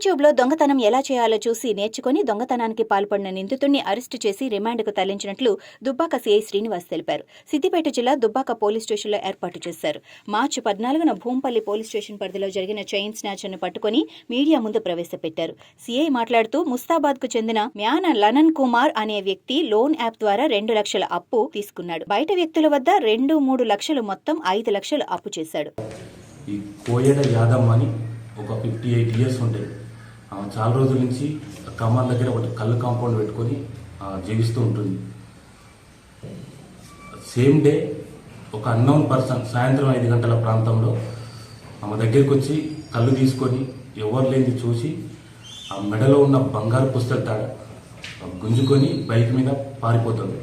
యూట్యూబ్లో దొంగతనం ఎలా చేయాలో చూసి నేర్చుకుని దొంగతనానికి పాల్పడిన నిందితుడిని అరెస్టు చేసి రిమాండ్కు తరలించినట్లు దుబ్బాక సీఐ శ్రీనివాస్ తెలిపారు. సిద్దిపేట జిల్లా దుబ్బాక పోలీస్ స్టేషన్లో ఏర్పాటు చేశారు. మార్చి పద్నాలుగున భూంపల్లి పోలీస్ స్టేషన్ పరిధిలో జరిగిన చైన్ స్నాచర్ను పట్టుకుని మీడియా ముందు ప్రవేశపెట్టారు. సీఐ మాట్లాడుతూ ముస్తాబాద్కు చెందిన మ్యాన లనన్ కుమార్ అనే వ్యక్తి లోన్ యాప్ ద్వారా రెండు లక్షల అప్పు తీసుకున్నాడు. బయట వ్యక్తుల వద్ద రెండు మూడు లక్షలు మొత్తం ఐదు లక్షలు అప్పు చేశాడు. ఈ కోయడ యాదమ్మ అని ఒక ఫిఫ్టీ ఎయిట్ ఇయర్స్ ఉండేది చాలా రోజుల నుంచి కమాన్ దగ్గర ఒకటి కళ్ళు కాంపౌండ్ పెట్టుకొని జీవిస్తూ ఉంటుంది. సేమ్ డే ఒక అన్నోన్ పర్సన్ సాయంత్రం ఐదు గంటల ప్రాంతంలో ఆమె దగ్గరికి వచ్చి కళ్ళు తీసుకొని ఎవరు లేని చూసి ఆ మెడలో ఉన్న బంగారు పుస్తక తాడ గుంజుకొని బైక్ మీద పారిపోతుంది.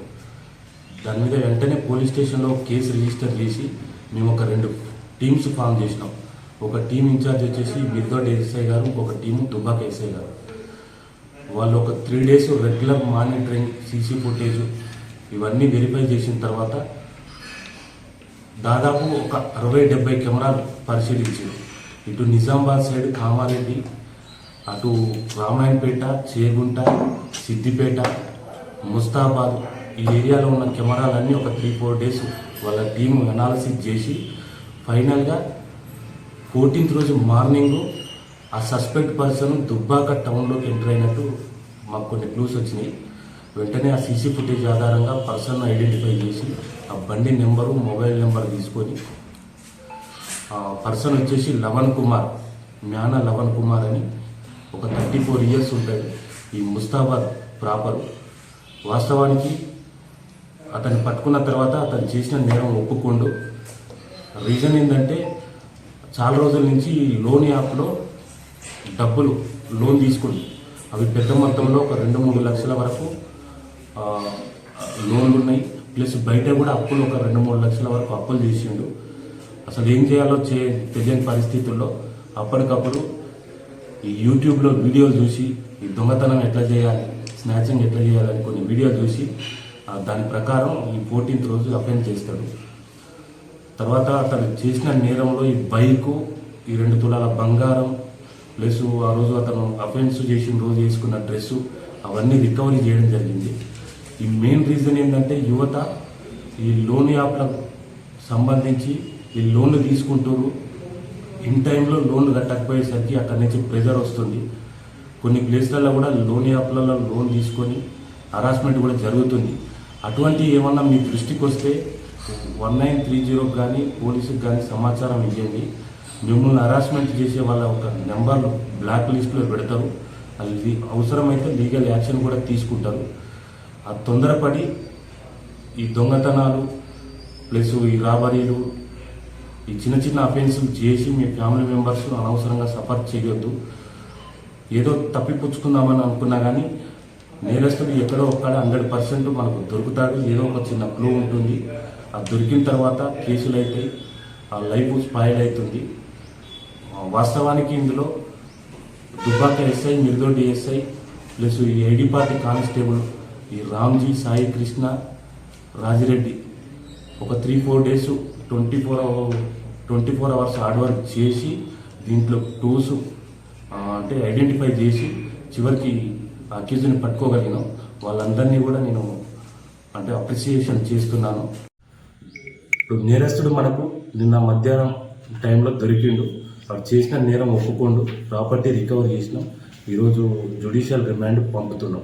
దాని మీద వెంటనే పోలీస్ స్టేషన్లో కేసు రిజిస్టర్ చేసి మేము ఒక రెండు టీమ్స్ ఫామ్ చేసినాం. ఒక టీం ఇన్ఛార్జ్ వచ్చేసి మిర్దోడ్ ఎస్ఐ గారు ఇంకొక టీము దుబ్బాక ఎస్ఐ గారు. వాళ్ళు ఒక three days regular monitoring CC footage ఇవన్నీ వెరిఫై చేసిన తర్వాత దాదాపు ఒక అరవై డెబ్బై కెమెరాలు పరిశీలించారు. ఇటు నిజామాబాద్ సైడ్ కామారెడ్డి అటు రామాయణపేట చేగుంట సిద్దిపేట ముస్తాబాద్ ఈ ఏరియాలో ఉన్న కెమెరాలన్నీ ఒక త్రీ ఫోర్ డేస్ వాళ్ళ టీం అనాలిసిస్ చేసి ఫైనల్గా ఫోర్టీన్త్ రోజు మార్నింగ్ ఆ సస్పెక్ట్ పర్సన్ దుబ్బాక టౌన్లోకి ఎంటర్ అయినట్టు మాకు కొన్ని క్లూస్ వచ్చినాయి. వెంటనే ఆ సీసీ ఫుటేజ్ ఆధారంగా పర్సన్ ఐడెంటిఫై చేసి ఆ బండి నెంబరు మొబైల్ నెంబర్ తీసుకొని పర్సన్ వచ్చేసి లవన్ కుమార్ మ్యాన లవన్ కుమార్ అని ఒక థర్టీ ఫోర్ ఇయర్స్ ఉంటాడు. ఈ ముస్తాబాద్ ప్రాపర్. వాస్తవానికి అతన్ని పట్టుకున్న తర్వాత అతను చేసిన నేరం ఒప్పుకోండు. రీజన్ ఏంటంటే చాలా రోజుల నుంచి ఈ లోన్ యాప్లో డబ్బులు లోన్ తీసుకుని అవి పెద్ద మొత్తంలో ఒక రెండు మూడు లక్షల వరకు లోన్లు ఉన్నాయి. ప్లస్ బయట కూడా అప్పులు ఒక రెండు మూడు లక్షల వరకు అప్పులు చేసిండు అసలు ఏం చేయాలో చే తెలియని పరిస్థితుల్లో అప్పటికప్పుడు ఈ యూట్యూబ్లో వీడియోలు చూసి ఈ దొంగతనం ఎట్లా చేయాలి స్నాచింగ్ ఎట్లా చేయాలని కొన్ని వీడియోలు చూసి దాని ప్రకారం ఈ ఫోర్టీన్త్ రోజు అఫెండ్ చేస్తాడు. తర్వాత అతను చేసిన నేరంలో ఈ బైకు ఈ రెండు తులాల బంగారం ప్లస్ ఆ రోజు అతను అఫెన్స్ చేసిన రోజు వేసుకున్న డ్రెస్సు అవన్నీ రికవరీ చేయడం జరిగింది. ఈ మెయిన్ రీజన్ ఏంటంటే యువత ఈ లోన్ యాప్లకు సంబంధించి ఈ లోన్లు తీసుకుంటారు. ఇన్ టైంలో లోన్లు కట్టకపోయేసరికి అక్కడి నుంచి ప్రెజర్ వస్తుంది. కొన్ని ప్లేస్లలో కూడా లోన్ యాప్లలో లోన్ తీసుకొని హరాస్మెంట్ కూడా జరుగుతుంది. అటువంటి ఏమన్నా మీ దృష్టికి వస్తే వన్ నైన్ త్రీ జీరోకి కానీ పోలీసుకి కానీ సమాచారం ఇవ్వండి మిమ్మల్ని హరాస్మెంట్ చేసే వాళ్ళ ఒక నెంబర్లు బ్లాక్ లిస్ట్లో పెడతారు. అది అవసరమైతే లీగల్ యాక్షన్ కూడా తీసుకుంటారు. ఆ తొందరపడి ఈ దొంగతనాలు ప్లస్ ఈ రాబరీలు ఈ చిన్న చిన్న అఫెన్సులు చేసి మీ ఫ్యామిలీ మెంబర్స్ అనవసరంగా సఫర్ చేయొద్దు. ఏదో తప్పిపుచ్చుకుందామని అనుకున్నా కానీ నేరస్తుడు ఎక్కడో ఒక్కడ హండ్రెడ్ పర్సెంట్ మనకు దొరుకుతాడు ఏదో ఒక చిన్న క్లూ ఉంటుంది. దొరికిన తర్వాత కేసులు అయితే ఆ లైఫ్ స్పాయిల్ అవుతుంది వాస్తవానికి ఇందులో Dubbaka SI Mirdoddi SI plus ఈ ఐడి పార్టీ కానిస్టేబుల్ ఈ రామ్జీ సాయి కృష్ణ రాజిరెడ్డి ఒక three four days twenty four twenty four hours hard work చేసి దీంట్లో టూస్ అంటే ఐడెంటిఫై చేసి చివరికి అక్యూజ్ని పట్టుకోగలిగినాం. వాళ్ళందరినీ కూడా నేను అంటే అప్రిసియేషన్ చేస్తున్నాను. ఇప్పుడు నేరస్తుడు మనకు నిన్న మధ్యాహ్నం టైంలో దొరికిండు. వాడు చేసిన నేరం ఒప్పుకోండు. ప్రాపర్టీ రికవర్ చేసినాం. ఈరోజు జుడిషియల్ రిమాండ్ పంపుతున్నాం.